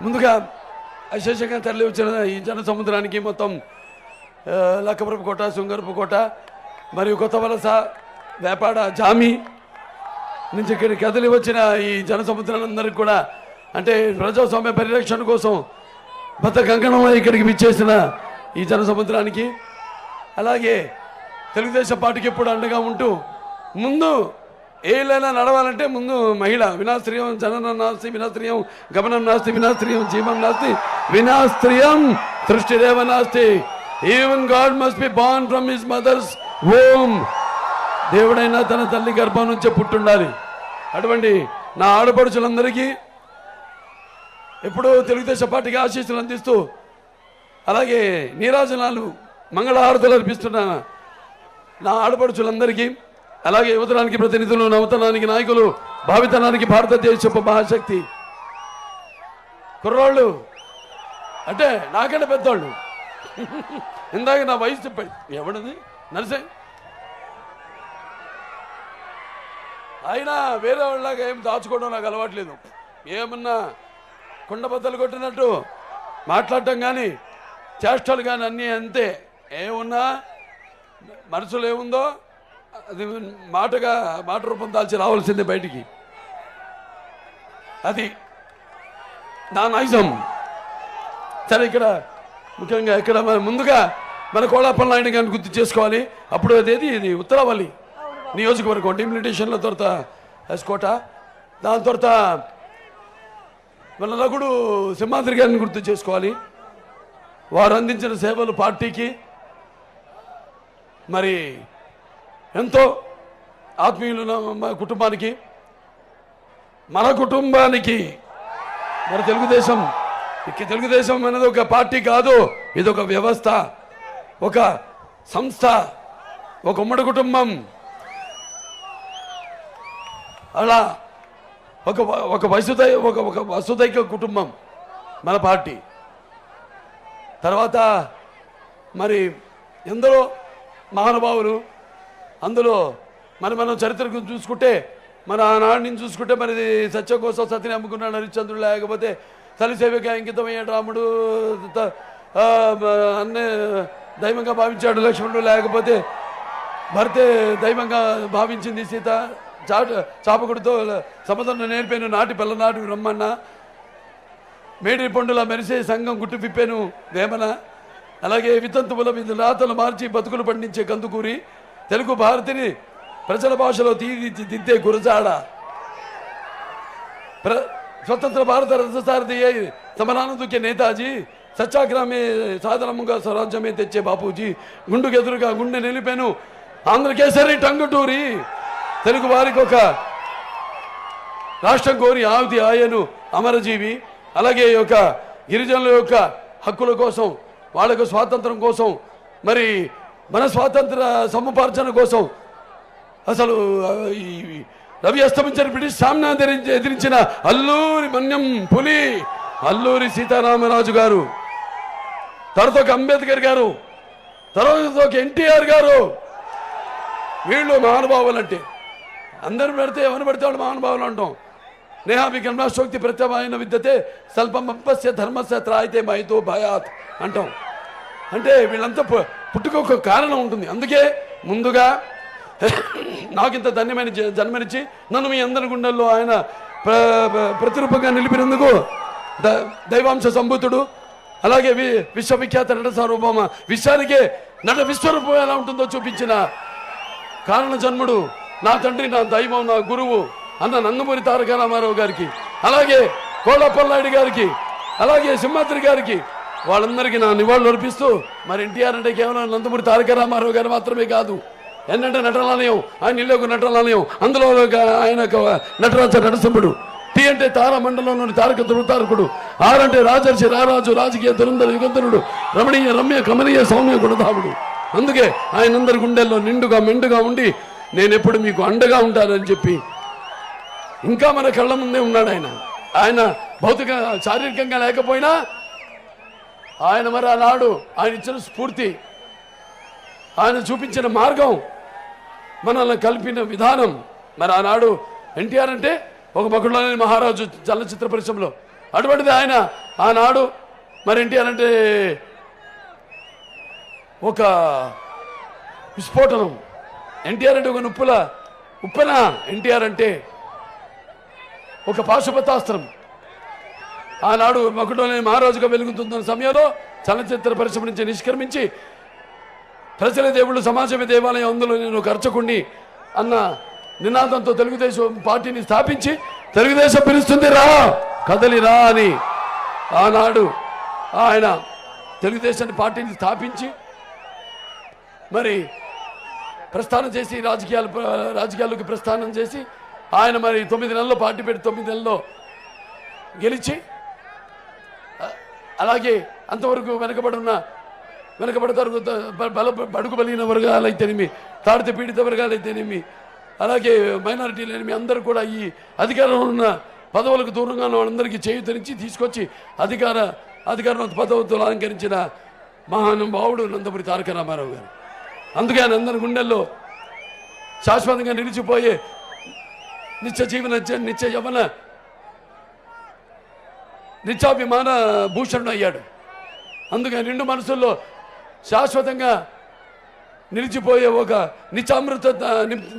ముందుగా అశేషంగా తరలి వచ్చిన ఈ జన సముద్రానికి మొత్తం ఆ, లక్కపురపు కోట శృంగరపు కోట మరియు కొత్త వలస వేపాడ జామి నుంచి ఇక్కడ కదిలి వచ్చిన ఈ జన సముద్రాలందరికీ కూడా అంటే ప్రజాస్వామ్య పరిరక్షణ కోసం బద్ద కంకణం ఇక్కడికి విచ్చేసిన ఈ జన సముద్రానికి అలాగే తెలుగుదేశం పార్టీకి ఎప్పుడు అండగా ఉంటూ ముందు ఏలైనా నడవాలంటే ముందు మహిళ. వినాస్త్రియం జననం నాస్తి వినాస్త్రియం గమనం నాస్తి వినాస్త్రియం జీవం నాస్తి వినాస్త్రియం సృష్టిరేవ నాస్తి. Even God must be born from his mothers ఓం దేవుడైనా తన తల్లి గర్భం నుంచే పుట్టుండాలి. అటువంటి నా ఆడపడుచులందరికీ ఎప్పుడూ తెలుగుదేశం పార్టీకి ఆశీస్సులు అందిస్తూ అలాగే నీరాజనాలు మంగళహారతులు అర్పిస్తున్న నా ఆడపడుచులందరికీ అలాగే యువతరానికి ప్రతినిధులు నవతనానికి నాయకులు భావితనానికి భారతదేశపు మహాశక్తి. కుర్రాళ్ళు అంటే నాకంటే పెద్దోళ్ళు. ఇందాక నా వయసు చెప్పాడు ఎవడది? నరసే. అయినా వేరే వాళ్ళలాగా ఏం దాచుకోవడం నాకు అలవాట్లేదు. ఏమన్నా కుండబద్దలు కొట్టినట్టు మాట్లాడటం కానీ చేష్టలు కానీ అన్నీ అంతే. ఏమున్నా మనసులో ఏముందో అది మాటగా మాట రూపం దాల్చి రావాల్సిందే బయటికి. అది నా నైజం. సరే ఇక్కడ ముఖ్యంగా ఇక్కడ ముందుగా మన కోలాపల్ నాయుడు గారిని గుర్తు చేసుకోవాలి. అప్పుడు అదేది? ఇది ఉత్తరావల్లి నియోజకవర్గం డిమిలిటేషన్ల తొరత ఎస్కోట దాని తొరత మన నగుడు సింహాద్రి గారిని గుర్తు చేసుకోవాలి. వారు అందించిన సేవలు పార్టీకి. మరి ఎంతో ఆత్మీయులు ఉన్న మా కుటుంబానికి మన కుటుంబానికి మరి తెలుగుదేశం ఇక తెలుగుదేశం అనేది ఒక పార్టీ కాదు ఇది ఒక వ్యవస్థ ఒక సంస్థ ఒక ఉమ్మడి కుటుంబం. అలా ఒక ఒక వసుదై ఒక ఒక వసుదైక కుటుంబం మన పార్టీ. తర్వాత మరి ఎందరో మహానుభావులు అందులో మరి మనం చరిత్రకు చూసుకుంటే మన ఆనాడిని చూసుకుంటే మరి సత్య కోసం సతిని అమ్ముకున్నాడు హరిశ్చంద్రుడు లేకపోతే తల్లి అంకితమయ్యాడు రాముడు త- దైవంగా భావించాడు లక్ష్మణుడు లేకపోతే భర్తే దైవంగా భావించింది సీత చా చాపకుడితో సముద్రం నేర్పాను నాటి పిల్లనాటి రమ్మన్న మేడి పండుల మెరిసే సంఘం గుట్టు విప్పాను వేమన అలాగే వితంతువుల మీద రాతలు మార్చి బతుకులు పండించే కందుకూరి తెలుగు భారతిని ప్రజల భాషలో తీర్చిదిద్దే గురజాడ. ప్ర స్వతంత్ర భారత రథసారథి అయి సమరానందుకే నేతాజీ సత్యాగ్రహమే సాధనముగా స్వరాజ్యమే తెచ్చే బాపూజీ గుండుకెదురుగా గుండె నిలిపాను ఆంధ్రకేసరి టంగుటూరి. తెలుగు వారికి ఒక రాష్ట్రం కోరి ఆవితి ఆయను అమరజీవి. అలాగే యొక్క గిరిజనుల యొక్క హక్కుల కోసం వాళ్ళకు స్వాతంత్రం కోసం మరి మన స్వాతంత్ర సముపార్జన కోసం అసలు ఈ రవి అస్తమించిన బ్రిటిష్ సామ్నా ఎదిరించిన అల్లూరి మన్యం పులి అల్లూరి సీతారామరాజు గారు తర్వాత ఒక అంబేద్కర్ గారు తర్వాత ఒక ఎన్టీఆర్ గారు వీళ్ళు మహానుభావులు అంటే. అందరు పెడితే ఎవరు పెడితే వాళ్ళు మహానుభావులు అంటాం. నేహామి కన్మాశోక్తి ప్రత్యమైన విద్యతే స్వల్పం పంపస్య ధర్మస్య త్రాయితే మైతో భయాత్ అంటాం. అంటే వీళ్ళంతా పుట్టుక ఒక కారణం ఉంటుంది. అందుకే ముందుగా నాకింత ధన్యమైన జ- జన్మనిచ్చి నన్ను మీ అందరి గుండెల్లో ఆయన ప్రతిరూపంగా నిలిపినందుకు ద- దైవాంశ సంభూతుడు అలాగే వి విశ్వవిఖ్యాత నట సార్వభౌమ విశ్వానికే నట విశ్వరూపం ఎలా ఉంటుందో చూపించిన కారణ జన్ముడు నా తండ్రి నా దైవం నా గురువు అన్న నందమూరి తారక రామారావు గారికి అలాగే కోళ్ళప్పలనాయుడు గారికి అలాగే సింహాద్రి గారికి వాళ్ళందరికీ నా నివాళులు అర్పిస్తూ మరి ఎన్టీఆర్ అంటే కేవలం నందమూరి తారక రామారావు గారు మాత్రమే కాదు ఏంటంటే నటనాలయం ఆయన ఇల్లు ఒక నటనాలయం అందులో ఒక ఆయన ఒక నటరాజ నటసింహుడు టీ అంటే తారామండలంలోని తారక ధృతారకుడు ఆరంటే రాజర్షి రారాజు రాజకీయ దురంధర యుగంధరుడు రమణీయ రమ్య కమనీయ సౌమ్య గుణధాముడు. అందుకే ఆయన అందరి గుండెల్లో నిండుగా మెండుగా ఉండి నేను ఎప్పుడు మీకు అండగా ఉంటానని చెప్పి ఇంకా మన కళ్ళ ముందే ఉన్నాడు ఆయన. ఆయన భౌతిక శారీరకంగా లేకపోయినా ఆయన మరి ఆనాడు ఆయన ఇచ్చిన స్ఫూర్తి ఆయన చూపించిన మార్గం మనల్ని కలిపిన విధానం. మరి ఆనాడు ఎన్టీఆర్ అంటే ఒక మకుడులోని మహారాజు చలనచిత్ర పరిశ్రమలో. అటువంటిది ఆయన ఆనాడు మరి ఎన్టీఆర్ అంటే ఒక విస్ఫోటనం. ఎన్టీఆర్ అంటే ఒక నుప్పుల ఉప్పెన. ఎన్టీఆర్ అంటే ఒక పాశుపతాస్త్రం. ఆనాడు మకుటోని మహారాజుగా వెలుగుతున్న సమయంలో చలనచిత్ర పరిశ్రమ నుంచి నిష్క్రమించి ప్రజల దేవుళ్ళు సమాజమే దేవాలయం అందులో నేను ఒక అర్చకుణ్ణి అన్న నినాదంతో తెలుగుదేశం పార్టీని స్థాపించి తెలుగుదేశం పిలుస్తుంది. రా కదలి రా అని ఆనాడు ఆయన తెలుగుదేశం పార్టీని స్థాపించి మరి ప్రస్థానం చేసి రాజకీయాలు రాజకీయాల్లోకి ప్రస్థానం చేసి ఆయన మరి తొమ్మిది నెలల్లో పార్టీ పెట్టి తొమ్మిది నెలల్లో గెలిచి అలాగే అంతవరకు వెనకబడి ఉన్న వెనకబడి బల బడుగు బలిగిన వర్గాలైతేనేమి తాడిత పీడిత వర్గాలైతేనేమి అలాగే మైనారిటీలేమి అందరూ కూడా ఈ అధికారంలో ఉన్న పదవులకు దూరంగా ఉన్న వాళ్ళందరికీ చేయుతరించి తీసుకొచ్చి అధికార అధికారం పదవులతో అలంకరించిన మహానుభావుడు నందమూరి తారక రామారావు గారు. అందుకే ఆయన అందరి గుండెల్లో శాశ్వతంగా నిలిచిపోయే నిత్య జీవన నిత్య యవన నిత్యాభిమాన భూషణుడు అయ్యాడు. అందుకే రెండు మనసుల్లో శాశ్వతంగా నిలిచిపోయే ఒక నిత్యామృత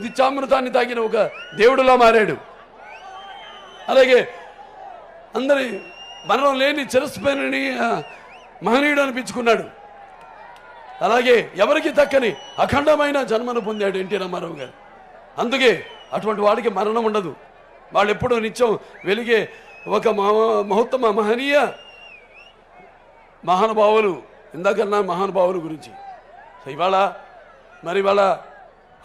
నిత్యామృతాన్ని తాగిన ఒక దేవుడులా మారాడు. అలాగే అందరి మరణం లేని చిరస్మరణి మహనీయుడు అనిపించుకున్నాడు. అలాగే ఎవరికి దక్కని అఖండమైన జన్మను పొందాడు ఎన్టీ రామారావు గారు. అందుకే అటువంటి వాడికి మరణం ఉండదు. వాళ్ళు ఎప్పుడూ నిత్యం వెలిగే ఒక మహ- మహోత్తమ మహనీయ మహానుభావులు ఇందాకన్నా మహానుభావుల గురించి. సో ఇవాళ మరి ఇవాళ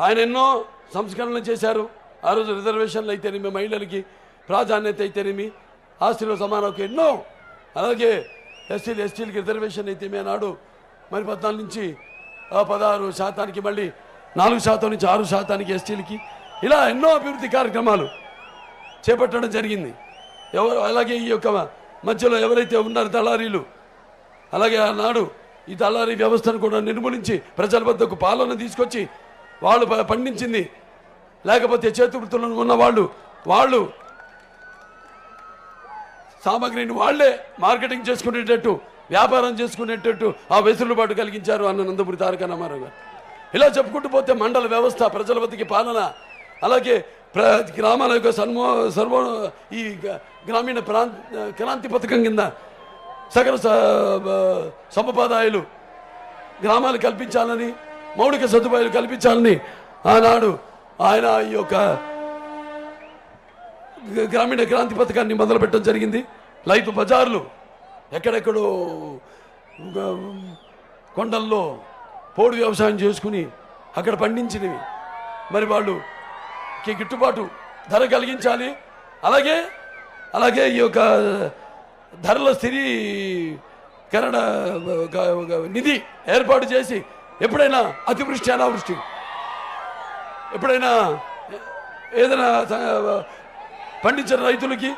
ఆయన ఎన్నో సంస్కరణలు చేశారు. ఆ రోజు రిజర్వేషన్లు అయితేనేమి మహిళలకి ప్రాధాన్యత అయితేనేమి ఆస్తిలో సమానకు ఎన్నో అలాగే ఎస్సీలు ఎస్టీలకి రిజర్వేషన్ అయితేమి ఆనాడు మరి పద్నాలుగు నుంచి పదహారు శాతానికి మళ్ళీ నాలుగు శాతం నుంచి ఆరు శాతానికి ఎస్టీలకి ఇలా ఎన్నో అభివృద్ధి కార్యక్రమాలు చేపట్టడం జరిగింది. ఎవరు అలాగే ఈ యొక్క మధ్యలో ఎవరైతే ఉన్నారో దళారీలు అలాగే ఆనాడు ఈ దళారీ వ్యవస్థను కూడా నిర్మూలించి ప్రజల వద్దకు పాలన తీసుకొచ్చి వాళ్ళు ప- పండించింది. లేకపోతే చేతి వృత్తులను ఉన్న వాళ్ళు వాళ్ళు సామాగ్రిని వాళ్ళే మార్కెటింగ్ చేసుకునేటట్టు వ్యాపారం చేసుకునేటట్టు ఆ వెసులుబాటు కలిగించారు అన్న నందమూరి తారక రామారావు గారు. ఇలా చెప్పుకుంటూ పోతే మండల వ్యవస్థ ప్రజల వద్దకి పాలన అలాగే గ్రామాల యొక్క సన్మో సర్వ ఈ గ్రామీణ ప్రాంత క్రాంతి పథకం కింద సకల స- సమపాదాయాలు గ్రామాలు కల్పించాలని మౌలిక సదుపాయాలు కల్పించాలని ఆనాడు ఆయన ఈ యొక్క గ్రామీణ క్రాంతి పథకాన్ని మొదలుపెట్టడం జరిగింది. రైతు బజార్లు ఎక్కడెక్కడో కొండల్లో పోడు వ్యవసాయం చేసుకుని అక్కడ పండించినవి. మరి వాళ్ళు కి గిట్టుబాటు ధర కలిగించాలి. అలాగే అలాగే ఈ యొక్క ధరల స్థిరీకరణ ఒక నిధి ఏర్పాటు చేసి ఎప్పుడైనా అతివృష్టి అనావృష్టి ఎప్పుడైనా ఏదైనా పండించిన రైతులకి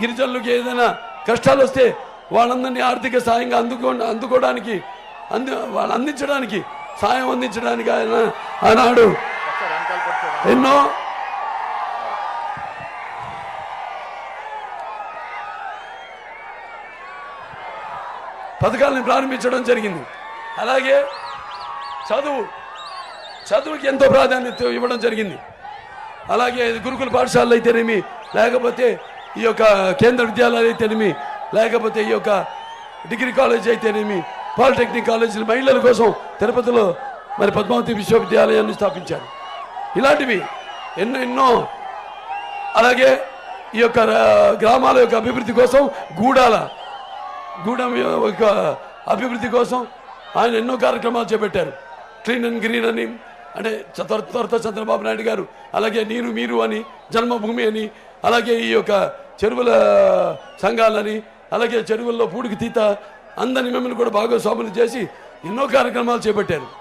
గిరిజనులకి ఏదైనా కష్టాలు వస్తే వాళ్ళందరినీ ఆర్థిక సాయంగా అందుకో అందుకోవడానికి అంది వాళ్ళు అందించడానికి సాయం అందించడానికి ఆయన ఆనాడు ఎన్నో ¿Eh, పథకాలను ప్రారంభించడం జరిగింది. అలాగే చదువు చదువుకి ఎంతో ప్రాధాన్యత ఇవ్వడం జరిగింది. అలాగే గురుకుల పాఠశాలలు అయితేనేమి లేకపోతే ఈ యొక్క కేంద్ర విద్యాలయాలు అయితేనేమి లేకపోతే ఈ యొక్క డిగ్రీ కాలేజ్ అయితేనేమి పాలిటెక్నిక్ కాలేజీలు మహిళల కోసం తిరుపతిలో మరి పద్మావతి విశ్వవిద్యాలయాన్ని స్థాపించారు. ఇలాంటివి ఎన్నో ఎన్నో. అలాగే ఈ యొక్క గ్రామాల యొక్క అభివృద్ధి కోసం గూడాల గూడెం యొక్క అభివృద్ధి కోసం ఆయన ఎన్నో కార్యక్రమాలు చేపట్టారు. క్లీన్ అండ్ గ్రీన్ అని అంటే చ- త్వర చంద్రబాబు నాయుడు గారు అలాగే నీరు మీరు అని జన్మభూమి అని అలాగే ఈ యొక్క చెరువుల సంఘాలని అలాగే చెరువుల్లో పూడికి తీత అందరిని మిమ్మల్ని కూడా భాగస్వాములు చేసి ఎన్నో కార్యక్రమాలు చేపట్టారు.